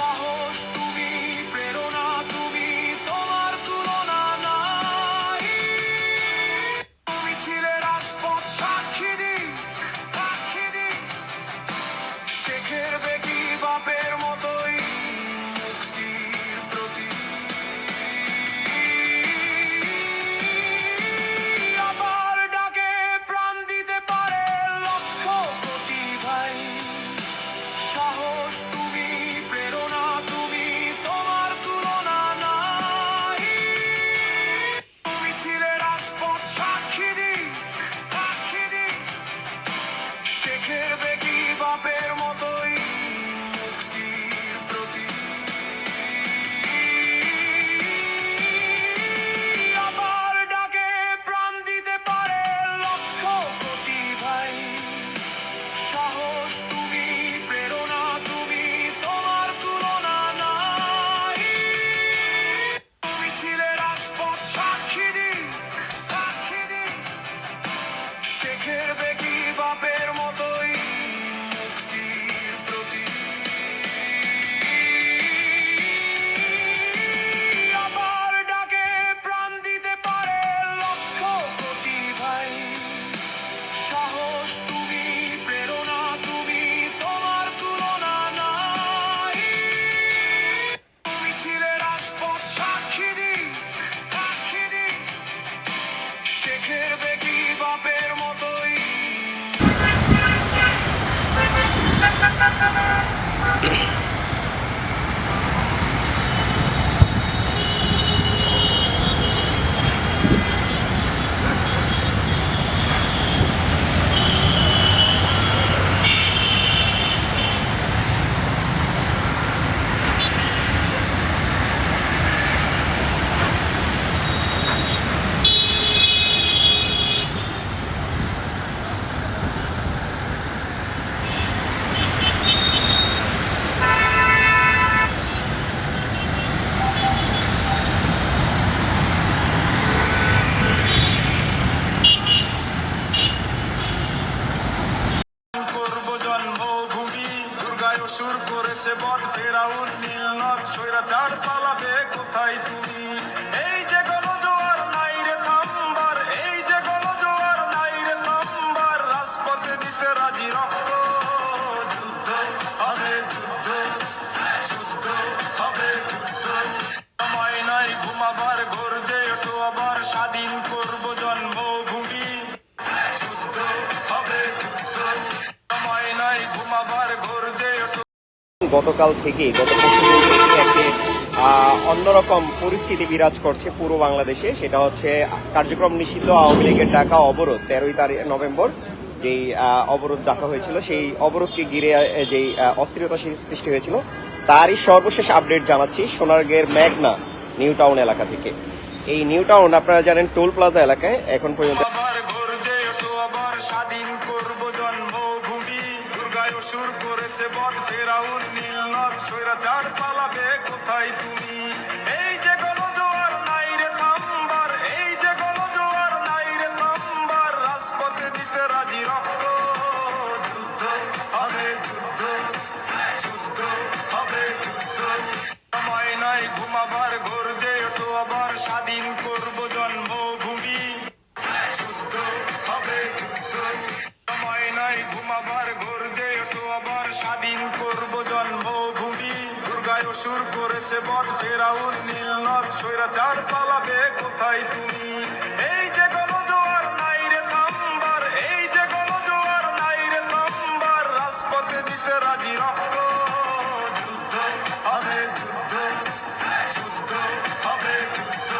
trabajo Şeker গতকাল থেকে গত একটি অন্যরকম পরিস্থিতি বিরাজ করছে পুরো বাংলাদেশে। সেটা হচ্ছে, কার্যক্রম নিষিদ্ধ আওয়ামী লীগের ডাকা অবরোধ, তেরোই তারিখ নভেম্বর যেই অবরোধ ডাকা হয়েছিল, সেই অবরোধকে ঘিরে যেই অস্থিরতা সৃষ্টি হয়েছিল, তারই সর্বশেষ আপডেট জানাচ্ছি সোনারগের ম্যাগনা নিউ টাউন এলাকা থেকে। এই নিউ টাউন, আপনারা জানেন, টোল প্লাজা এলাকায়, এখন পর্যন্ত সুর করেছে বধ ফেরাউন, নীল নদ স্বৈরাচার পালাবে কোথায় তুমি? এই যে গণজোয়ার নাই রে থাম্বার, এই যে গণজোয়ার নাই রে থাম্বার, রাজপথে দিতে রাজি রক্ত। যুদ্ধ হবে, যুদ্ধ যুদ্ধ হবে, যুদ্ধ। সময় নাই ঘুমাবার গর্জে ওঠো আবার স্বাধীন করব জন্মভূমি করেছে বধ ফেরাউন নীল নদ। স্বৈরাচার পালাবে কোথায় তুমি? এই যে গণজোয়ার নাই রে থামবার, এই যে গণজোয়ার নাই রে থামবার, রাজপথে দিতে রাজি রক্ত। যুদ্ধ হবে, যুদ্ধ যুদ্ধ হবে, যুদ্ধ।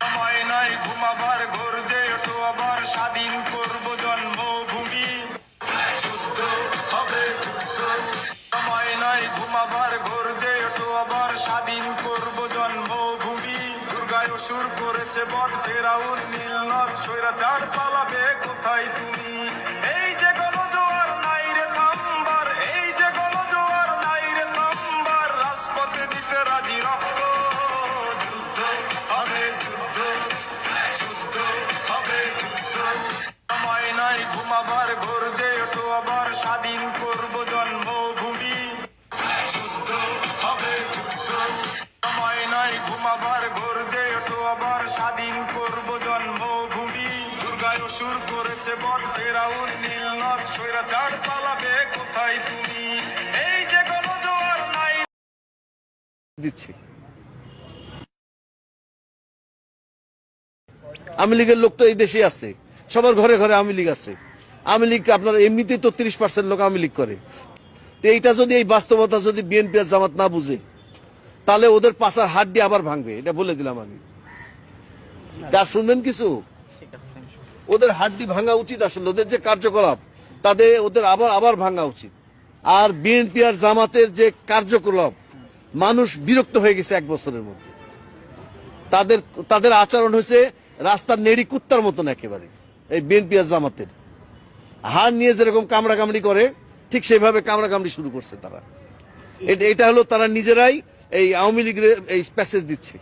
সময় নাই ঘুমাবার, গর্জে ওঠো আবার, স্বাধীন করব জন্মভূমি। যুদ্ধ হবে, যুদ্ধ। সময় নাই ঘুমাবার আবার স্বাধীন করব জন্মভূমি। দুর্গায় সুর করেছে বট ফেরাউন নীল নদ সৈরাচার পালাবে কোথায় তুমি? সুর করেছে বধ ফেরাউন, নীল নদ স্বৈরাচার পালাবে কোথায় তুমি? এই যে গণজোয়ার নাই। দিচ্ছি। আওয়ামী লীগের লোক তো এই দেশে আছে। সবার ঘরে ঘরে আওয়ামী লীগ আছে। আওয়ামী লীগ আপনার এমনিতেই তো তিরিশ পার্সেন্ট লোক আওয়ামী লীগ করে। তো এইটা যদি এই বাস্তবতা যদি বিএনপি আর জামাত না বুঝে, তাহলে ওদের পাশার হাত দিয়ে আবার ভাঙবে, এটা বলে দিলাম আমি। গাছ শুনবেন কিছু? ওদের হাড্ডি ভাঙা উচিত আসলে, ওদের যে কার্যকলাপ তাদের ওদের আবার আবার ভাঙা উচিত। আর বিএনপি আর জামাতের যে কার্যকলাপ, মানুষ বিরক্ত হয়ে গেছে এক বছরের মধ্যে। তাদের তাদের আচরণ হয়েছে রাস্তার নেড়ি কুত্তার মতন একেবারে, এই বিএনপি আর জামাতের। হার নিয়ে যেরকম কামড়া কামড়ি করে, ঠিক সেভাবে কামড়া কামড়ি শুরু করছে তারা। এটা- এটা হলো তারা নিজেরাই এই আওয়ামী লীগের এই প্যাসেজ দিচ্ছে।